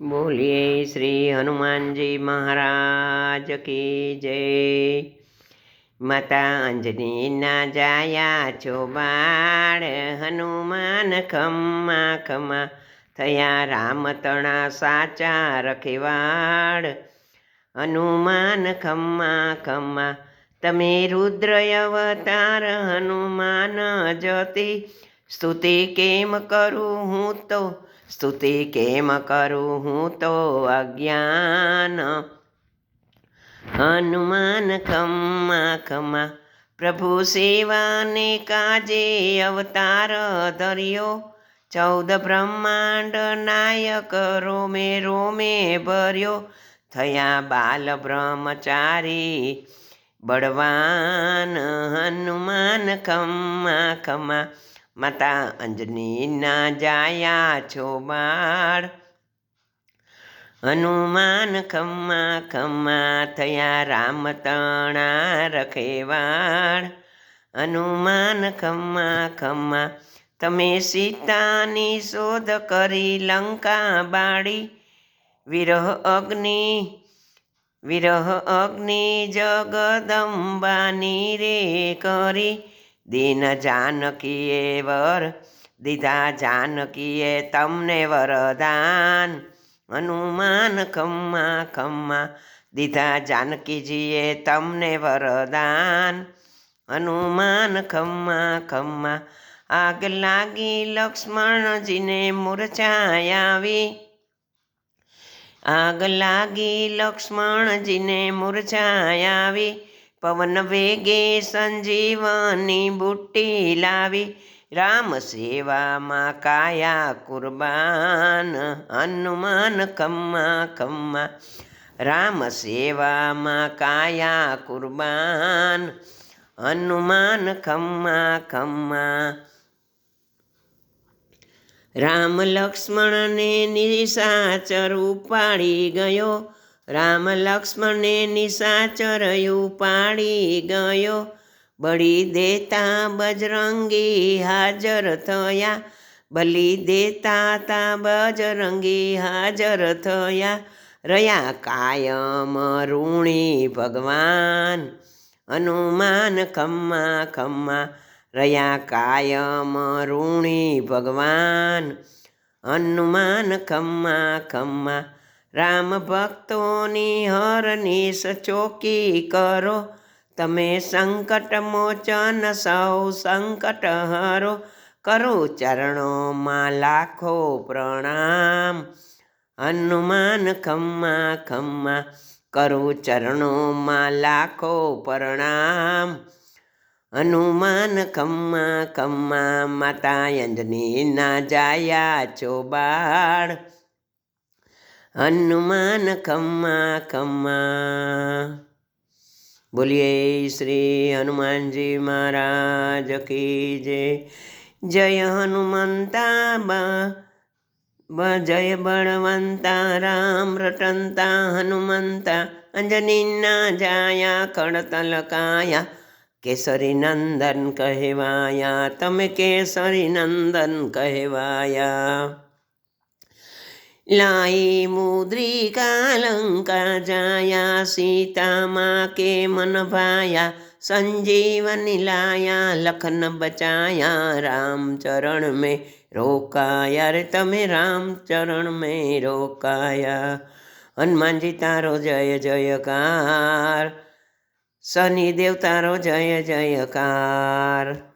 બોલીએ શ્રી હનુમાનજી મહારાજ કી જય. માતા અંજનીના જાયા છો બાળ, હનુમાન ખમ્મા ખમા થયા રામ તણા સાચા રખેવાડ હનુમાન ખમ્મા ખમ્મા, તમે રુદ્ર અવતાર હનુમાન જતી સ્તુતિ કેમ કરું હું તો સ્તુતિ કેમ કરું હું તો અજ્ઞાન? હનુમાન, ખમ્મા ખમા પ્રભુ સેવાને કાજે અવતાર ધર્યો. ચૌદ બ્રહ્માંડ નાયક રોમે રોમે ભર્યો. થયા બાલ બ્રહ્મચારી બળવાન હનુમાન, ખમ્મા ખમ્મા. માતા અંજનીના જાયા છો બાળ. હનુમાન ખમ્મા ખમ્મા થયા રામ તણા રખેવાળ હનુમાન ખમ્મા ખમ્મા તમે સીતાની શોધ કરી લંકા બાળી. વિરહ અગ્નિ વિરહ અગ્નિ જગદંબાની રે કરી. દીન જાનકીએ વર, દીધા જાનકીએ તમને વરદાન. હનુમાન, ખમ્મા ખમ્મા, દીધા જાનકીજીએ તમને વરદાન. હનુમાન, ખમ્મા ખમ્મા, આગ લાગી લક્ષ્મણજીને મૂર્છાયાવી આગ લાગી લક્ષ્મણજીને મૂર્છાયાવી પવન વેગે સંજીવની બુટ્ટી લાવી, રામ સેવામાં કાયા કુરબાન, હનુમાન ખમ્મા ખમ્મા. રામ સેવામાં કાયા કુરબાન, હનુમાન ખમ્મા ખમ્મા. રામ લક્ષ્મણને નિશાચર ઉપાડી ગયો રામ લક્ષ્મણને નિશાચરયું પાડી ગયો. બળી દેતા બજરંગી હાજર થયા. બલી દેતા તા બજરંગી હાજર થયા. રહ્યા કાયમ ઋણી ભગવાન. હનુમાન ખમ્મા ખમ્મા. રહ્યા કાયમ ઋણી ભગવાન. હનુમાન ખમ્મા ખમ્મા. રામ ભક્તોની હરની સચોકી કરો. તમે સંકટ મોચન સૌ સંકટ હરો. કરો ચરણોમાં લાખો પ્રણામ. હનુમાન ખમ્મા ખમ્મા, કરો ચરણોમાં લાખો પ્રણામ. હનુમાન ખમ્મા ખમ્મા, માતા અંજનીના જાયા છો બાળ. હનુમાન ખમ્મા ખમ્મા. બોલીએ શ્રી હનુમાનજી મહારાજ કી જય. જય હનુમંતા બા જય બળવંતા, રામ રટંતા, હનુમંતા અંજનીના જાયા કડતલ કાયા, કેસરી નંદન કહેવાયા, તમે કેસરી નંદન કહેવાયા. લાઈ મુદ્રિકા લંકા જાયા સીતામાં કે મન ભાયા સંજીવની લાયા લખન બચાયા રામ ચરણ મેં રોકાયા રે તમે રામ ચરણ મેં રોકાયા હનુમાનજી તારો જય જયકાર શનિદેવ તારો જય જયકાર